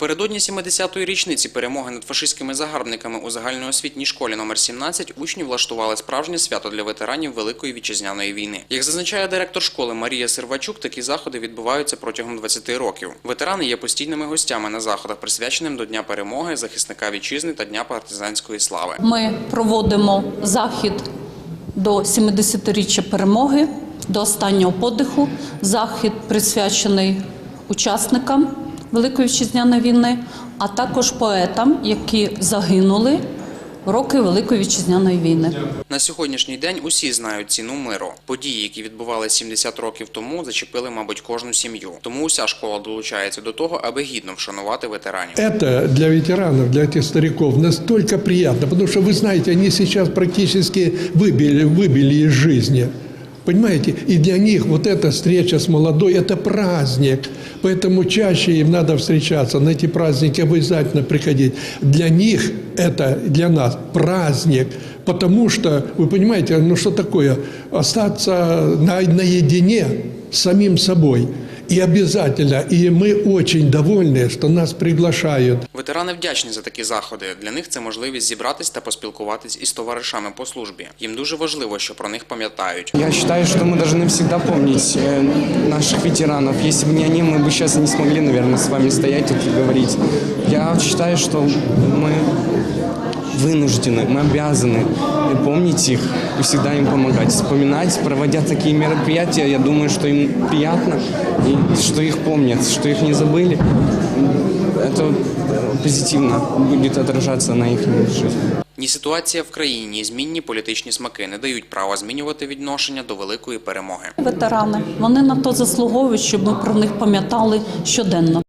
Напередодні 70-ї річниці перемоги над фашистськими загарбниками у загальноосвітній школі номер 17 учні влаштували справжнє свято для ветеранів Великої вітчизняної війни. Як зазначає директор школи Марія Сервачук, такі заходи відбуваються протягом 20 років. Ветерани є постійними гостями на заходах, присвяченим до Дня перемоги, захисника вітчизни та Дня партизанської слави. Ми проводимо захід до 70-річчя перемоги, до останнього подиху. Захід присвячений учасникам Великої вітчизняної війни, а також поетам, які загинули в роки Великої вітчизняної війни. На сьогоднішній день усі знають ціну миру. Події, які відбувалися 70 років тому, зачепили, мабуть, кожну сім'ю. Тому уся школа долучається до того, аби гідно вшанувати ветеранів. Это для ветеранов, для этих стариков настолько приятно, потому что, вы знаете, они сейчас практически выбили, выбили из жизни. Понимаете? И для них вот эта встреча с молодой – это праздник. Поэтому чаще им надо встречаться, на эти праздники обязательно приходить. Для них это, для нас праздник. Потому что, вы понимаете, ну что такое? Остаться на, наедине с самим собой. И обязательно, и мы очень довольны, что нас приглашают. Ветерани вдячні за такі заходи. Для них це можливість зібратись та поспілкуватись із товаришами по службі. Їм дуже важливо, що про них пам'ятають. Я считаю, что мы должны всегда помнить э, наших ветеранов. Если бы не они, мы бы сейчас не смогли, наверное, с вами стоять тут и говорить. Я считаю, что мы вынуждены, мы обязаны помнить их и всегда им помогать, вспоминать, проводя такие мероприятия. Я думаю, что им приятно, и что их помнят, что их не забыли. Это позитивно будет отражаться на их жизни. Ні ситуація в країні, ні змінні політичні смаки не дають права змінювати відношення до великої перемоги. Ветерани вони на то заслуговують, щоб ми про них пам'ятали щоденно.